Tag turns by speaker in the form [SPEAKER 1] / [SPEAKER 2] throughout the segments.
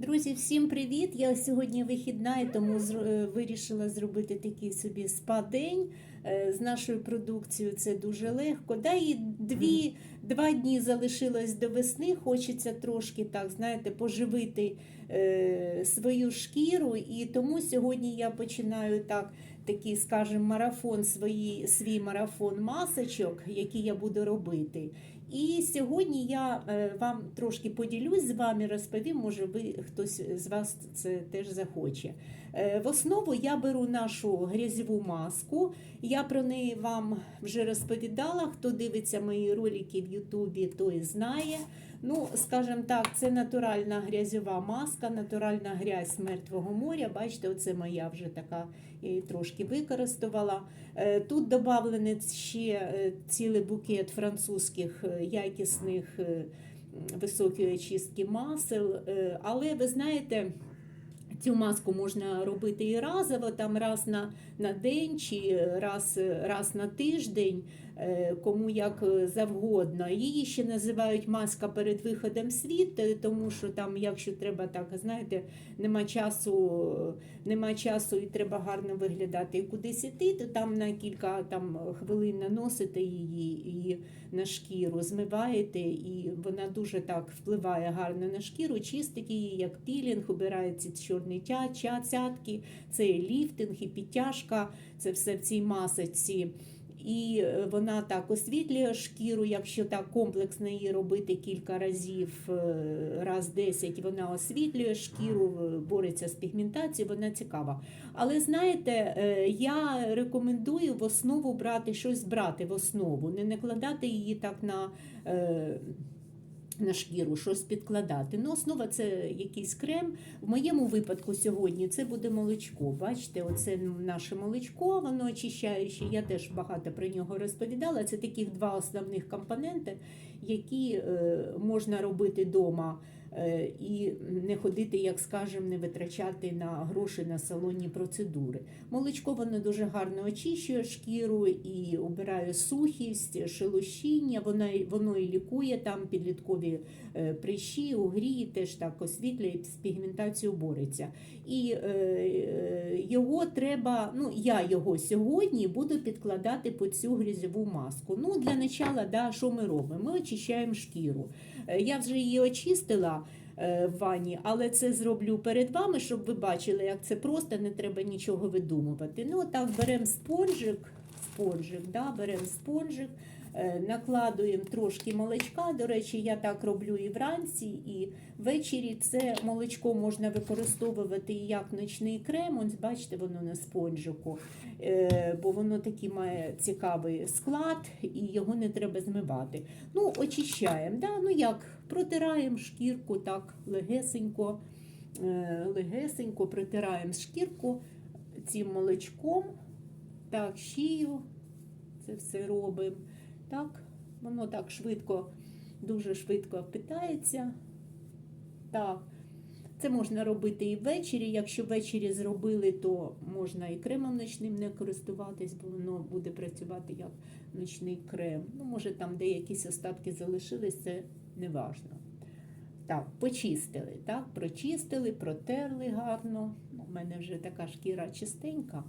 [SPEAKER 1] Друзі, всім привіт! Я сьогодні вихідна, і тому е, вирішила зробити такий собі спа-день е, з нашою продукцією. Це дуже легко. Да, і дві, два дні залишилось до весни. Хочеться трошки так, знаєте, поживити е, свою шкіру. І тому сьогодні я починаю так. Такий, скажімо, марафон свої, свій марафон масочок, які я буду робити. І сьогодні я е, вам трошки поділюсь з вами, розповім, може ви хтось з вас це теж захоче. Е, В основу я беру нашу грязьову маску. Я про неї вам вже розповідала. Хто дивиться мої ролики в Ютубі, той знає. Ну, скажімо так, це натуральна грязьова маска, натуральна грязь мертвого моря. Бачите, оце моя вже така, я її трошки використовувала. Е, Тут додавлений ще е, цілий букет французьких е, якісних високої очистки масел. Але ви знаєте, цю маску можна робити і разово, там раз на, на день чи раз, раз на тиждень, кому як завгодно. Її ще називають маска перед виходом світ, е, тому що там, якщо треба так, знаєте, нема часу, нема часу і треба гарно виглядати і кудись іти, то там на кілька там, хвилин наносите її і на шкіру, змиваєте, і вона дуже так впливає гарно на шкіру, чистить її, як пілінг, убирає ці чорні тя, цятки, це і ліфтинг, і підтяжка, це все в цій масочці. І е, вона так освітлює шкіру, якщо так комплексно її робити кілька разів, е, раз 10, вона освітлює шкіру, бореться з пігментацією, вона цікава. Але знаєте, е, я рекомендую в основу брати щось брати в основу, не накладати її так на. На шкіру щось підкладати. Ну, основа це якийсь крем. В моєму випадку сьогодні це буде молочко. Бачите, оце наше молочко, воно очищаюче. Я теж багато про нього розповідала. Це таких два основних компоненти, які е, можна робити вдома і не ходити, як скажемо, не витрачати на гроші на салонні процедури. Молочко воно дуже гарно очищує шкіру і обирає сухість, шелушіння, воно, воно і лікує там підліткові е, прищі, угрі, теж так освітлює, з пігментацією бореться. І е, е, його треба, ну я його сьогодні буду підкладати по цю грязьову маску. Ну, для начала, да, що ми робимо? Ми очищаємо шкіру. Е, Я вже її очистила е, в ванні, але це зроблю перед вами, щоб ви бачили, як це просто, не треба нічого видумувати. Ну, так беремо спонжик, спонжик, да, беремо спонжик, е, накладуємо трошки молочка. До речі, я так роблю і вранці, і ввечері. Це молочко можна використовувати як ночний крем. Ось бачите, воно на спонжику, е, бо воно такий має цікавий склад і його не треба змивати. Ну, очищаємо. Да? Ну як, протираємо шкірку так легесенько, е, легесенько протираємо шкірку цим молочком. Так, шию, це все робимо. Так, воно так швидко, дуже швидко впитається. Так. Це можна робити і ввечері. Якщо ввечері зробили, то можна і кремом ночним не користуватись, бо воно буде працювати як ночний крем. Ну, може, там де якісь остатки залишились, це не важно. Так, почистили, так, прочистили, протерли гарно. У мене вже така шкіра чистенька.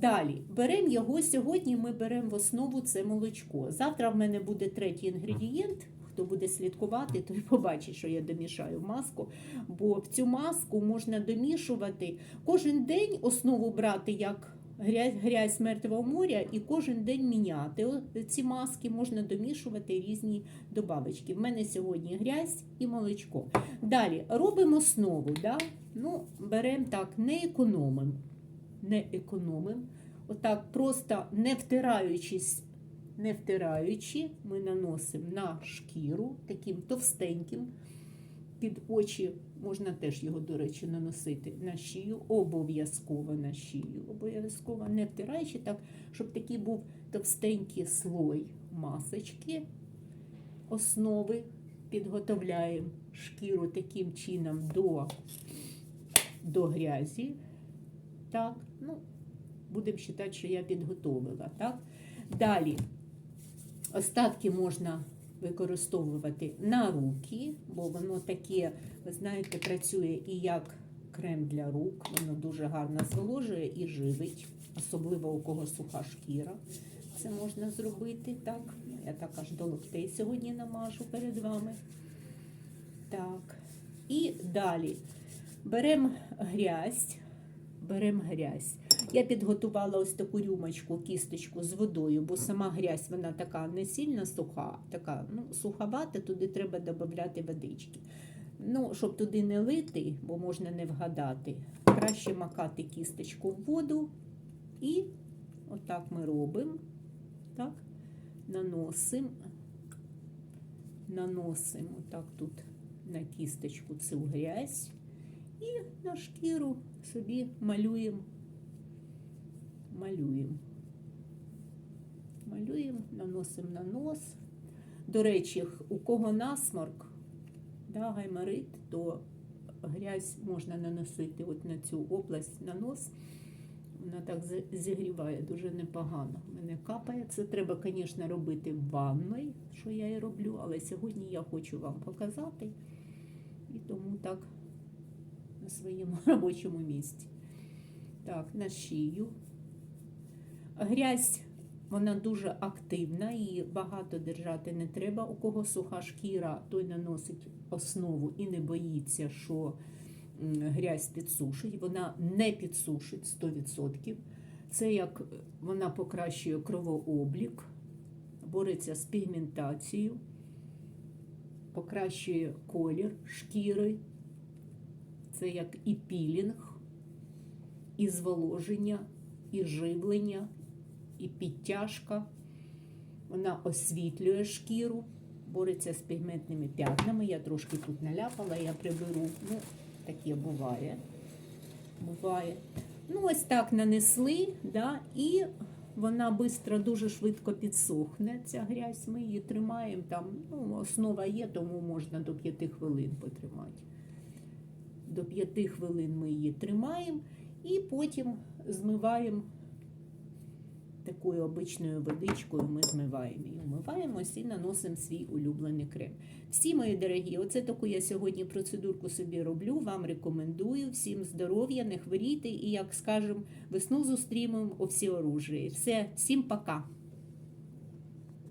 [SPEAKER 1] Далі беремо його. Сьогодні ми беремо в основу це молочко. Завтра в мене буде третій інгредієнт. Хто буде слідкувати, той побачить, що я домішаю маску. Бо в цю маску можна домішувати кожен день основу брати як грязь, грязь мертвого моря, і кожен день міняти. Ці маски можна домішувати різні добавочки. В мене сьогодні грязь і молочко. Далі робимо основу. Да? Ну, беремо так, не економимо. Не економимо. Отак, просто не втираючись, не втираючи, ми наносимо на шкіру таким товстеньким. Під очі можна теж його, до речі, наносити на шию, обов'язково на шию, обов'язково не втираючи так, щоб такий був товстенький слой масочки, основи. Підготовляємо шкіру таким чином до, до грязі. Так, ну, будемо вважати, що я підготовила. Так? Далі остатки можна використовувати на руки, бо воно таке, ви знаєте, працює і як крем для рук, воно дуже гарно зволожує і живить, особливо у кого суха шкіра. Це можна зробити так. Я так аж до локтей сьогодні намажу перед вами. Так. І далі беремо грязь. Беремо грязь. Я підготувала ось таку рюмочку, кісточку з водою, бо сама грязь вона така не сильно суха, така ну, суховата, туди треба додати водички. Ну, щоб туди не лити, бо можна не вгадати, краще макати кісточку в воду і отак ми робимо. Так, наносимо, наносимо отак тут на кісточку цю грязь і на шкіру собі малюємо, малюємо. Малюємо, наносимо на нос. До речі, у кого насморк, да, гайморит, то грязь можна наносити от на цю область на нос. Вона так зігріває дуже непогано. Мене капає. Це треба, звісно, робити в ванної, що я і роблю, але сьогодні я хочу вам показати. І тому так своєму робочому місці. Так, на шию. Грязь, вона дуже активна, її багато держати не треба. У кого суха шкіра, той наносить основу і не боїться, що грязь підсушить. Вона не підсушить 100%. Це як вона покращує кровооблік, бореться з пігментацією, покращує колір шкіри. Це як і пілінг, і зволоження, і живлення, і підтяжка. Вона освітлює шкіру, бореться з пігментними п'ятнами. Я трошки тут наляпала, я приберу. Ну, таке буває. Буває. Ну, ось так нанесли, да, і вона швидко, дуже швидко підсохне. Ця грязь, ми її тримаємо там. Ну, основа є, тому можна до 5 хвилин потримати. До 5 хвилин ми її тримаємо і потім змиваємо такою обичною водичкою. Ми змиваємо її. Вмиваємось і наносимо свій улюблений крем. Всі мої дорогі, оце таку я сьогодні процедурку собі роблю. Вам рекомендую. Всім здоров'я, не хворійте і, як скажемо, весну зустрінемо у всі оружії. Все, всім пока.